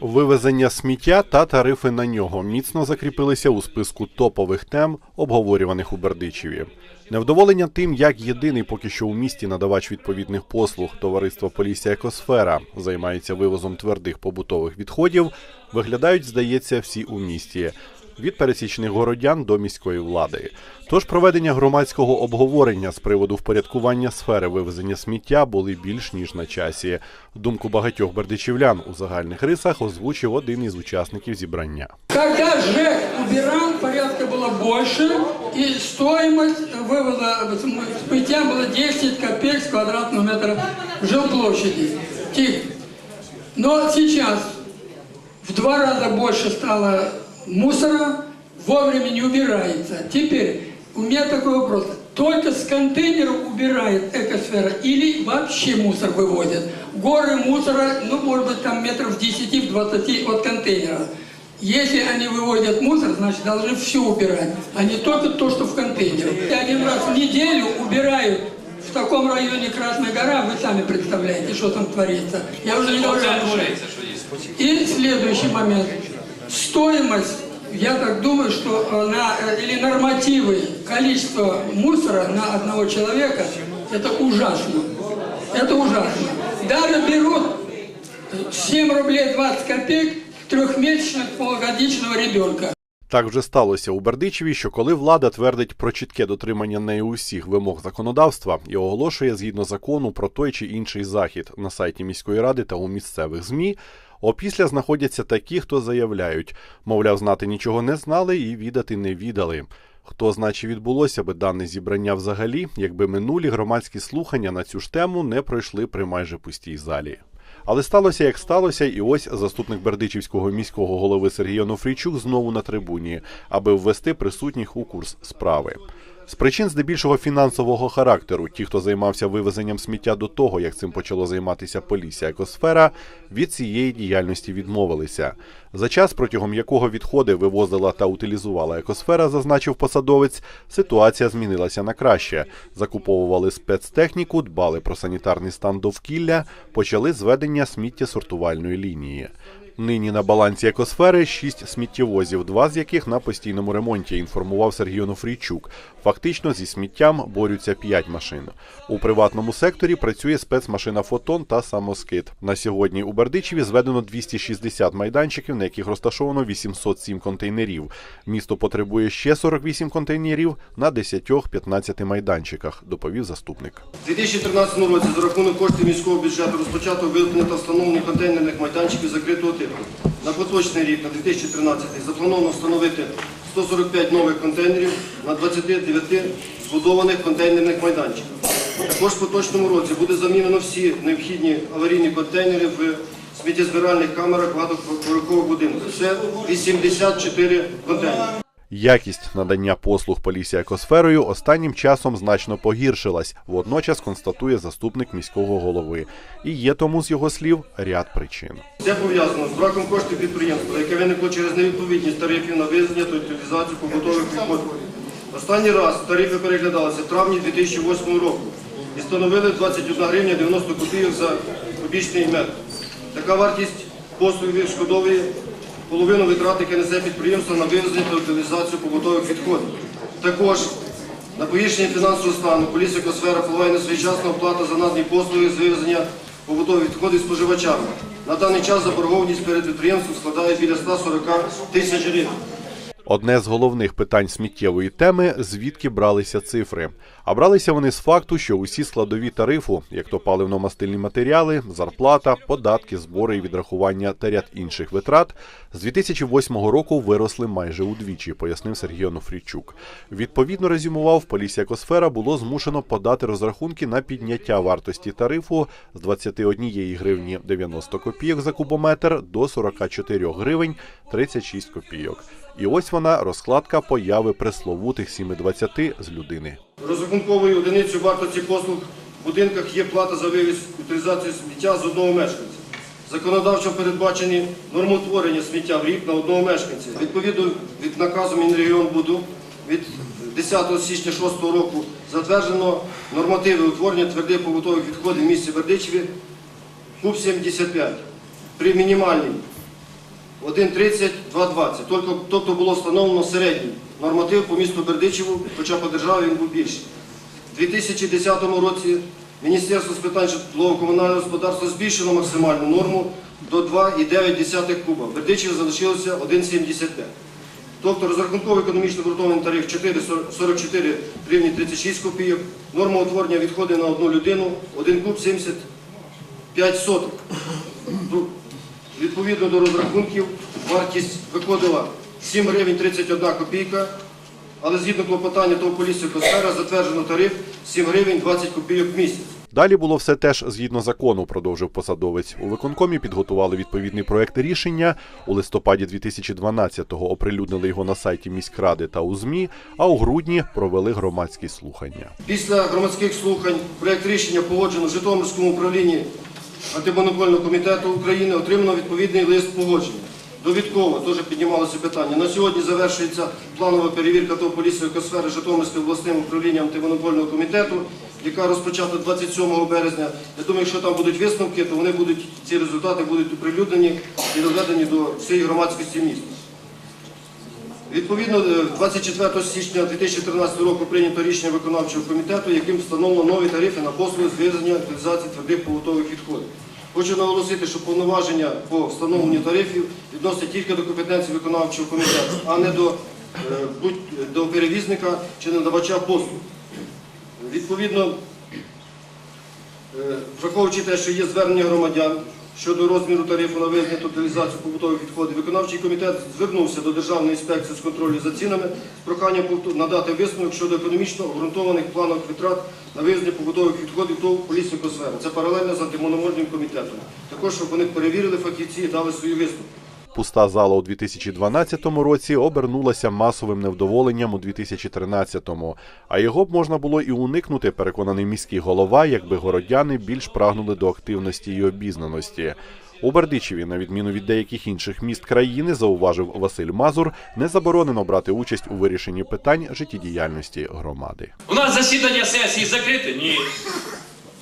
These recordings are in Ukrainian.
Вивезення сміття та тарифи на нього міцно закріпилися у списку топових тем, обговорюваних у Бердичеві. Невдоволення тим, як єдиний поки що у місті надавач відповідних послуг товариство Полісся Екосфера займається вивозом твердих побутових відходів, виглядають, здається, всі у місті Від пересічних городян до міської влади. Тож проведення громадського обговорення з приводу впорядкування сфери вивезення сміття були більш ніж на часі. Думку багатьох бердичівлян у загальних рисах озвучив один із учасників зібрання. Когда ЖЭК убирал, порядка было больше, и стоимость вывода смытья была 10 копеек с квадратного метра жилплощади. Тих. Но сейчас в два раза больше стало мусора, вовремя не убирается. Теперь у меня такой вопрос. Только с контейнеров убирает экосфера или вообще мусор выводят? Горы мусора, ну, может быть, там метров 10-20 от контейнера. Если они выводят мусор, значит, должны все убирать, а не только то, что в контейнерах. И Один раз в неделю убирают в таком районе Красная гора, вы сами представляете, что там творится. Я уже не говорю. И следующий момент. Стоимость, я так думаю, что э, на, э, или нормативы количества мусора на одного человека, это ужасно. Это ужасно. Даже берут 7 рублей 20 копеек трехмесячных полугодичного ребенка. Так вже сталося у Бердичеві, що коли влада твердить про чітке дотримання нею усіх вимог законодавства і оголошує згідно закону про той чи інший захід на сайті міської ради та у місцевих змі. Опісля знаходяться такі, хто заявляють, мовляв, знати нічого не знали і відати не відали. Хто знає, чи відбулося би дане зібрання взагалі, якби минулі громадські слухання на цю ж тему не пройшли при майже пустій залі. Але сталося як сталося, і ось заступник Бердичівського міського голови Сергій Онофрійчук знову на трибуні, аби ввести присутніх у курс справи. З причин здебільшого фінансового характеру, ті, хто займався вивезенням сміття до того, як цим почало займатися Полісся Екосфера, від цієї діяльності відмовилися. За час, протягом якого відходи вивозила та утилізувала екосфера, зазначив посадовець, ситуація змінилася на краще. Закуповували спецтехніку, дбали про санітарний стан довкілля, почали зведення сміттєсортувальної лінії. Нині на балансі екосфери шість сміттєвозів, два з яких на постійному ремонті, інформував Сергій Онофрійчук. Фактично зі сміттям борються п'ять машин. У приватному секторі працює спецмашина Фотон та самоскид. На сьогодні у Бердичеві зведено 260 майданчиків, на яких розташовано 807 контейнерів. Місто потребує ще 48 контейнерів на 10-15 майданчиках, доповів заступник. У 2013 році за рахунок коштів міського бюджету розпочато виготовлення та встановлення контейнерних майданчиків закритого типу. На поточний рік, на 2013, заплановано встановити 145 нових контейнерів на 29 збудованих контейнерних майданчиках. Також в поточному році буде замінено всі необхідні аварійні контейнери в сміттєзбиральних камерах багатоповерхових будинків. Це 84 контейнери. Якість надання послуг Полісся екосферою останнім часом значно погіршилась, водночас констатує заступник міського голови. І є тому з його слів ряд причин. Це пов'язано з браком коштів підприємства, яке виникло через невідповідність тарифів на вивезення та утилізацію побутових відходів. Останній раз тарифи переглядалися в травні 2008 року і становили 21 гривня 90 копійок за кубічний метр. Така вартість послуг відшкодовує половину витрат, які несе підприємство на вивезення та утилізацію побутових відходів. Також на погіршення фінансового стану поліція екосфера впливає на своєчасна оплата за надані послуги з вивезення побутових відходів споживачами. На даний час заборгованість перед підприємством складає біля 140 тисяч гривень. Одне з головних питань сміттєвої теми звідки бралися цифри. А бралися вони з факту, що усі складові тарифу, як то паливно-мастильні матеріали, зарплата, податки, збори і відрахування та ряд інших витрат, з 2008 року виросли майже удвічі, пояснив Сергій Онофрійчук. Відповідно резюмував, Полісся Екосфера було змушено подати розрахунки на підняття вартості тарифу з 21 гривні 90 копійок за кубометр до 44 гривень 36 копійок. І ось вона розкладка появи пресловутих 7,20 з людини. Розрахунковою одиницею вартості послуг в будинках є плата за вивіз утилізацію сміття з одного мешканця. Законодавчо передбачені нормотворення сміття в рік на одного мешканця. Відповідно від наказу Мінрегіонбуду від 10 січня 2006 року затверджено нормативи утворення твердих побутових відходів в місті Бердичеві КУП 75. при мінімальній 1,30, 2,20. Тобто, було встановлено середній норматив по місту Бердичеву, хоча по державі він був більший. У 2010 році Міністерство з питань житлово-комунального господарства збільшило максимальну норму до 2,9 куба. В Бердичеві залишилося 1,75. Тобто розрахунковий економічно обґрунтований тариф 4,44 гривні 36 копійок, норма утворення відходи на одну людину 1 куб 75 соток. Відповідно до розрахунків, вартість виходила 7 гривень 31 копійка, але згідно клопотання того поліції Косфера затверджено тариф 7 гривень 20 копійок в місяць. Далі було все теж згідно закону, продовжив посадовець. У виконкомі підготували відповідний проект рішення. У листопаді 2012-го оприлюднили його на сайті міськради та у ЗМІ, а у грудні провели громадські слухання. Після громадських слухань проєкт рішення погоджено в Житомирському управлінні антимонопольного комітету України, отримано відповідний лист погодження. Довідково теж піднімалося питання. На сьогодні завершується планова перевірка ТОВ поліції екосфери Житомирським обласним управлінням антимонопольного комітету, яка розпочата 27 березня. Я думаю, якщо там будуть висновки, то вони будуть, ці результати будуть оприлюднені і доведені до всієї громадськості міста. Відповідно, е, 24 січня 2013 року прийнято рішення виконавчого комітету, яким встановлено нові тарифи на послуги з вивезення утилізації твердих побутових відходів. Хочу наголосити, що повноваження по встановленню тарифів відносять тільки до компетенції виконавчого комітету, а не до, е, до перевізника чи надавача послуг. Відповідно, Е, Враховуючи те, що є звернення громадян щодо розміру тарифу на визнання та побутових відходів, виконавчий комітет звернувся до Державної інспекції з контролю за цінами з проханням надати висновок щодо економічно обґрунтованих планових витрат на визнання побутових відходів ТОВ поліції Косфери. Це паралельно з антимонопольним комітетом. Також, щоб вони перевірили фахівці і дали свої висновки. Пуста зала у 2012 році обернулася масовим невдоволенням у 2013-му. А його б можна було і уникнути, переконаний міський голова, якби городяни більш прагнули до активності і обізнаності. У Бердичеві, на відміну від деяких інших міст країни, зауважив Василь Мазур, не заборонено брати участь у вирішенні питань життєдіяльності громади. У нас засідання сесії закрите? Ні.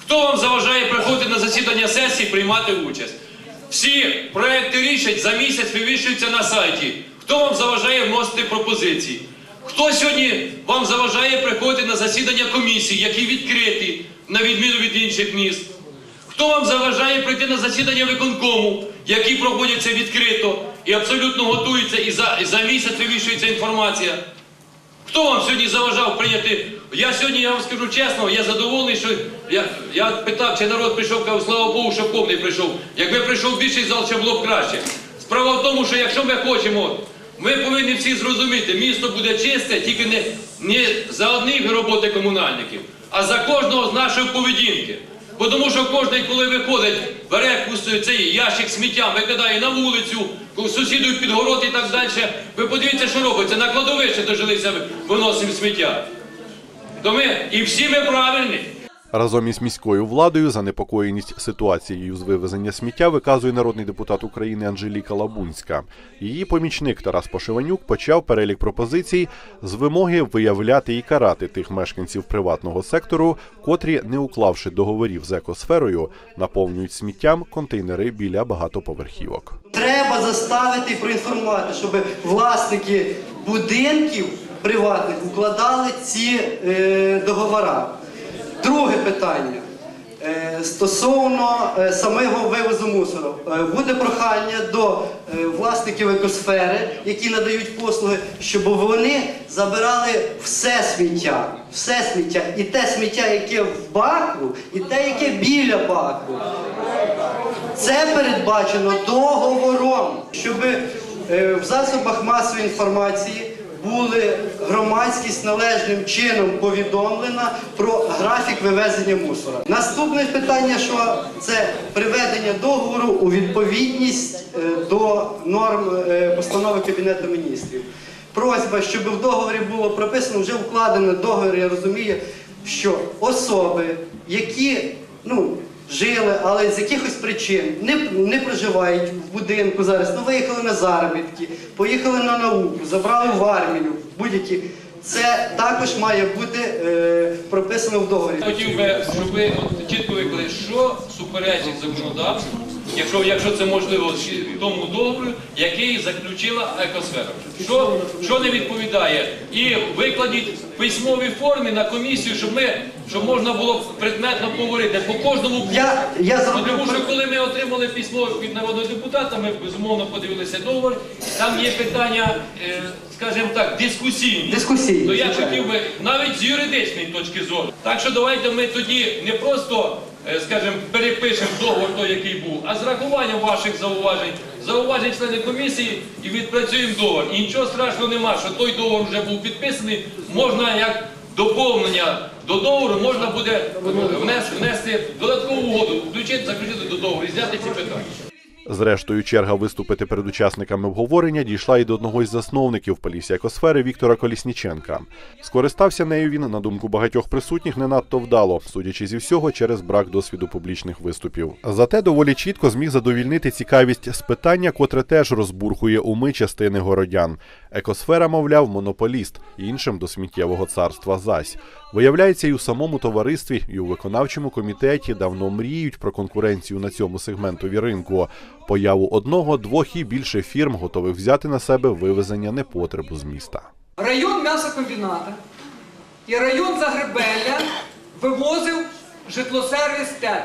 Хто вам заважає приходити на засідання сесії приймати участь? Всі проекти рішень за місяць вивішуються на сайті. Хто вам заважає вносити пропозиції? Хто сьогодні вам заважає приходити на засідання комісії, які відкриті, на відміну від інших міст? Хто вам заважає прийти на засідання виконкому, які проводяться відкрито і абсолютно готуються, і за, і за місяць вивішується інформація? Хто вам сьогодні заважав прийняти? Я сьогодні, я вам скажу чесно, я задоволений, що я, я питав, чи народ прийшов, кажу, слава Богу, що повний прийшов. Якби прийшов більший зал, ще було б краще. Справа в тому, що якщо ми хочемо, ми повинні всі зрозуміти, місто буде чисте, тільки не, не за одних роботи комунальників, а за кожного з нашої поведінки. Бо Тому що кожен, коли виходить, бере цей ящик сміття, викидає на вулицю, сусіду під город і так далі. Ви подивіться, що робиться. На кладовище дожилися, виносимо сміття. То ми, і всі ми правильні. Разом із міською владою занепокоєність ситуацією з вивезення сміття виказує народний депутат України Анжеліка Лабунська. Її помічник Тарас Пошиванюк почав перелік пропозицій з вимоги виявляти і карати тих мешканців приватного сектору, котрі, не уклавши договорів з екосферою, наповнюють сміттям контейнери біля багатоповерхівок. Треба заставити і проінформувати, щоб власники будинків приватних укладали ці е, договори. Друге питання. Е, Стосовно е, самого вивозу мусору, Е, буде прохання до власників екосфери, які надають послуги, щоб вони забирали все сміття, все сміття, і те сміття, яке в баку, і те, яке біля баку. Це передбачено договором, щоб в засобах масової інформації були громадськість належним чином повідомлена про графік вивезення мусора. Наступне питання, що це приведення договору у відповідність е, до норм е, постанови Кабінету міністрів. Просьба, щоб в договорі було прописано, вже вкладено договір, я розумію, що особи, які ну, жили, але з якихось причин не, не проживають в будинку зараз, ну виїхали на заробітки, поїхали на науку, забрали в армію, будь-які. Це також має бути е, прописано в договорі. Хотів би, щоб ви чітко викликали, що суперечить законодавству якщо, якщо це можливо, тому договорі, який заключила екосфера. Що, що не відповідає? І викладіть в письмовій формі на комісію, щоб ми щоб можна було предметно поговорити по кожному пункту. Я, я Тому що коли ми отримали письмо від народного депутата, ми безумовно подивилися договор. Там є питання, е, скажімо так, дискусійні. Дискусійні, То я хотів би навіть з юридичної точки зору. Так що давайте ми тоді не просто, скажімо, перепишемо договор той, який був, а з рахуванням ваших зауважень, зауважень члени комісії і відпрацюємо договор. І нічого страшного нема, що той договор вже був підписаний, можна як доповнення до договору можна буде внести, внести додаткову угоду, включити, заключити до договору і зняти ці питання. Зрештою, черга виступити перед учасниками обговорення дійшла і до одного із засновників Полісся екосфери Віктора Колісніченка. Скористався нею він, на думку багатьох присутніх, не надто вдало, судячи зі всього, через брак досвіду публічних виступів. Зате доволі чітко зміг задовільнити цікавість з питання, котре теж розбурхує уми частини городян. Екосфера, мовляв, монополіст, іншим до сміттєвого царства зась. Виявляється, і у самому товаристві, і у виконавчому комітеті давно мріють про конкуренцію на цьому сегментові ринку, появу одного, двох і більше фірм, готових взяти на себе вивезення непотребу з міста. Район м'ясокомбіната і район Загребелля вивозив житлосервіс 5.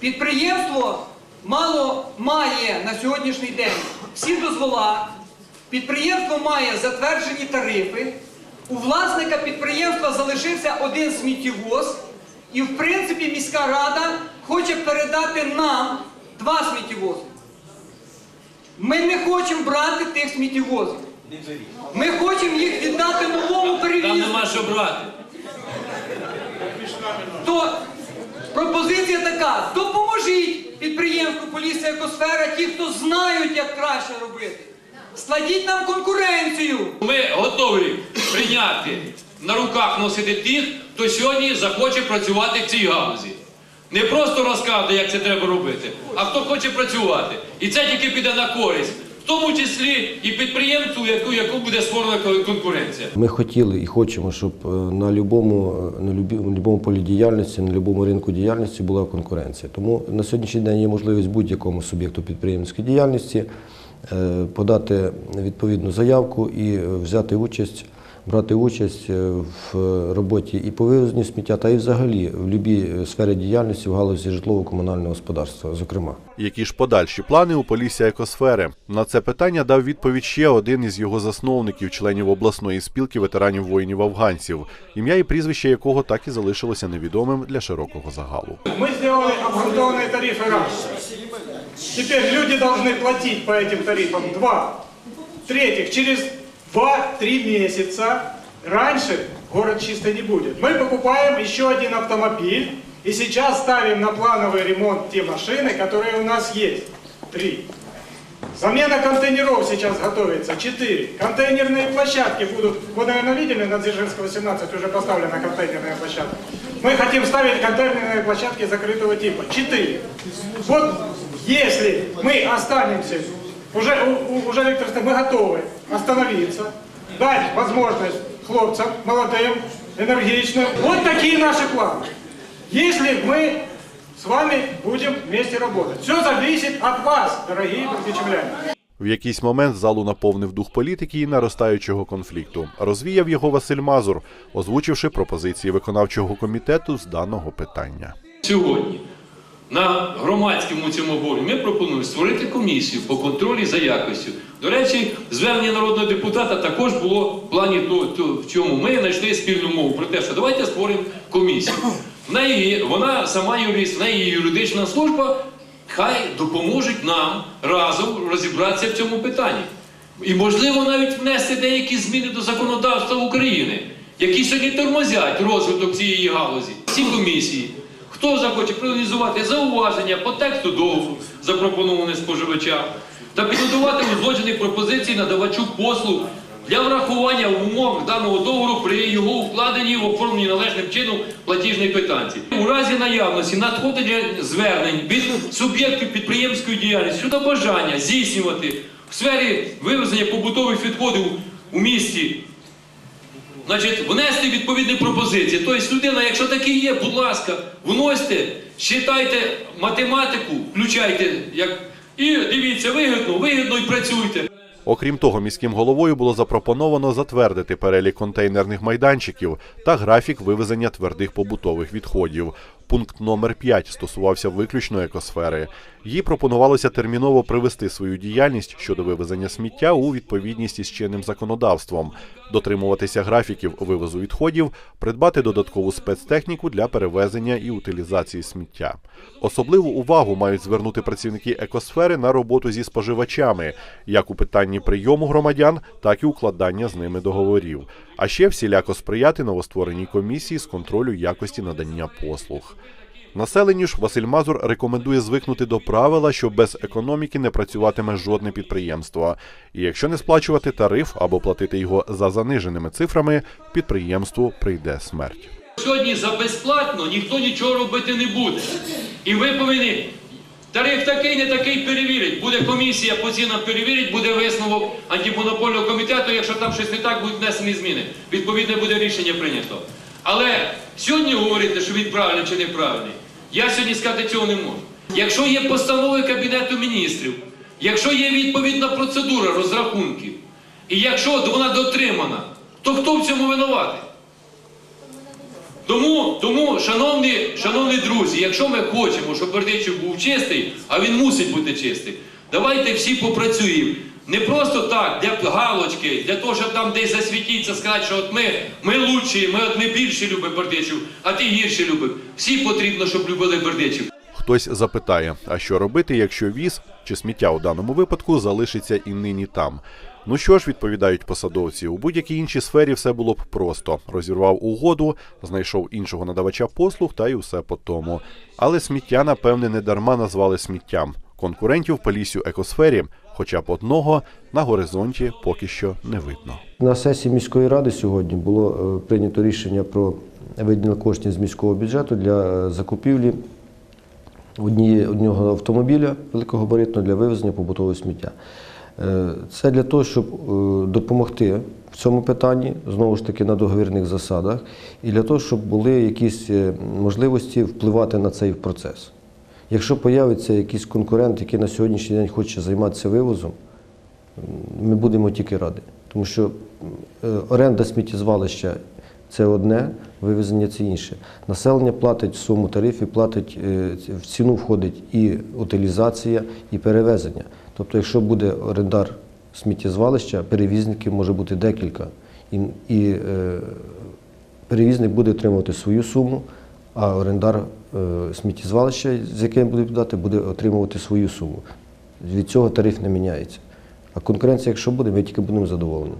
Підприємство мало має на сьогоднішній день всі дозвола. Підприємство має затверджені тарифи. У власника підприємства залишився один сміттєвоз. І в принципі міська рада хоче передати нам два сміттєвози. Ми не хочемо брати тих сміттєвозів. Ми хочемо їх віддати новому Там нема що брати. То пропозиція така: допоможіть підприємству Полісся Екосфера, ті, хто знають, як краще робити. Складіть нам конкуренцію. Ми готові прийняти на руках носити тих, хто сьогодні захоче працювати в цій галузі. Не просто розказати, як це треба робити, а хто хоче працювати. І це тільки піде на користь, в тому числі і підприємцю, яку, яку буде створена конкуренція. Ми хотіли і хочемо, щоб е, на любому, е, на любому полі діяльності, на будь-якому ринку діяльності була конкуренція. Тому на сьогоднішній день є можливість будь-якому суб'єкту підприємницької діяльності подати відповідну заявку і е, взяти участь, брати участь е, в роботі і по вивезенню сміття, та і взагалі в будь-якій сфері діяльності в галузі житлово-комунального господарства, зокрема. Які ж подальші плани у Полісся екосфери? На це питання дав відповідь ще один із його засновників, членів обласної спілки ветеранів воїнів афганців, ім'я і прізвище якого так і залишилося невідомим для широкого загалу. Мы сделали обґрунтованные тарифы раз. Теперь люди должны платить по этим тарифам. Два. В-третьих, через 2-3 месяца раньше город чистый не будет. Мы покупаем еще один автомобиль и сейчас ставим на плановый ремонт те машины, которые у нас есть. Три. Замена контейнеров сейчас готовится. Четыре. Контейнерные площадки будут. Вы, наверное, видели, на Дзержинского 17 уже поставлена контейнерная площадка. Мы хотим ставить контейнерные площадки закрытого типа. Четыре. Вот если мы останемся, уже, у- у- уже Виктор, Степанович, мы готовы остановиться, дать возможность хлопцам, молодым, энергичным. Вот такие наши планы. Если мы с вами будем вместе работать. Все зависит от вас, дорогие бердичевляне. В якийсь момент залу наповнив дух політики і наростаючого конфлікту. Розвіяв його Василь Мазур, озвучивши пропозиції виконавчого комітету з даного питання. Сьогодні на громадському цьому обговорі ми пропонуємо створити комісію по контролі за якістю. До речі, звернення народного депутата також було в плані то, то, в чому ми знайшли спільну мову про те, що давайте створимо комісію. В неї вона сама юрист, в неї юридична служба. Хай допоможуть нам разом розібратися в цьому питанні. І можливо навіть внести деякі зміни до законодавства України, які сьогодні тормозять розвиток цієї галузі. Ці комісії. Хто захоче проаналізувати зауваження по тексту договору, запропонованих споживачам, та підготувати узгоджені пропозиції надавачу послуг для врахування в умовах даного договору при його укладенні в оформленні належним чином платіжної квитанції. У разі наявності надходення звернень від суб'єктів підприємської діяльності щодо бажання здійснювати в сфері вивезення побутових відходів у місті Значить, внести відповідні пропозиції. Тобто людина, якщо такі є, будь ласка, вносьте читайте математику, включайте, як і дивіться, вигідно, вигідно і працюйте. Окрім того, міським головою було запропоновано затвердити перелік контейнерних майданчиків та графік вивезення твердих побутових відходів. Пункт номер 5 стосувався виключно екосфери. Їй пропонувалося терміново привести свою діяльність щодо вивезення сміття у відповідність із чинним законодавством, дотримуватися графіків вивозу відходів, придбати додаткову спецтехніку для перевезення і утилізації сміття. Особливу увагу мають звернути працівники екосфери на роботу зі споживачами, як у питанні прийому громадян, так і укладання з ними договорів. А ще всіляко сприяти новоствореній комісії з контролю якості надання послуг. Населенню ж Василь Мазур рекомендує звикнути до правила, що без економіки не працюватиме жодне підприємство. І якщо не сплачувати тариф або платити його за заниженими цифрами, підприємству прийде смерть. Сьогодні за безплатно ніхто нічого робити не буде. І ви повинні тариф такий, не такий перевірить. Буде комісія по цінам перевірить, буде висновок антимонопольного комітету. Якщо там щось не так, будуть внесені зміни. Відповідне буде рішення прийнято. Але сьогодні говорити, що він правильний чи неправильний, я сьогодні сказати цього не можу. Якщо є постанови Кабінету міністрів, якщо є відповідна процедура розрахунків, і якщо вона дотримана, то хто в цьому винуватий? Тому, тому шановні, шановні друзі, якщо ми хочемо, щоб Бердичів був чистий, а він мусить бути чистий, давайте всі попрацюємо. Не просто так, для галочки, для того, щоб там десь засвітитися, сказати, що от ми, ми лучші, ми, от ми більше любимо Бердичів, а ти гірше любив. Всі потрібно, щоб любили Бердичів. Хтось запитає, а що робити, якщо віз чи сміття у даному випадку залишиться і нині там. Ну що ж, відповідають посадовці, у будь-якій іншій сфері все було б просто: розірвав угоду, знайшов іншого надавача послуг та й усе по тому. Але сміття, напевне, не дарма назвали сміттям. Конкурентів по лісю екосфері, хоча б одного, на горизонті поки що не видно. На сесії міської ради сьогодні було е, прийнято рішення про виділення коштів з міського бюджету для е, закупівлі одного автомобіля великогабаритного для вивезення побутового сміття. Е, Це для того, щоб допомогти в цьому питанні, знову ж таки на договірних засадах, і для того, щоб були якісь можливості впливати на цей процес. Якщо появиться якийсь конкурент, який на сьогоднішній день хоче займатися вивозом, ми будемо тільки раді. Тому що е, оренда сміттєзвалища це одне, вивезення це інше. Населення платить суму тарифів, платить е, в ціну входить і утилізація, і перевезення. Тобто, якщо буде орендар сміттєзвалища, перевізників може бути декілька. І, і е, перевізник буде отримувати свою суму, а орендар е, сміттєзвалища, з яким буде подати, буде отримувати свою суму. Від цього тариф не міняється. А конкуренція, якщо буде, ми тільки будемо задоволені.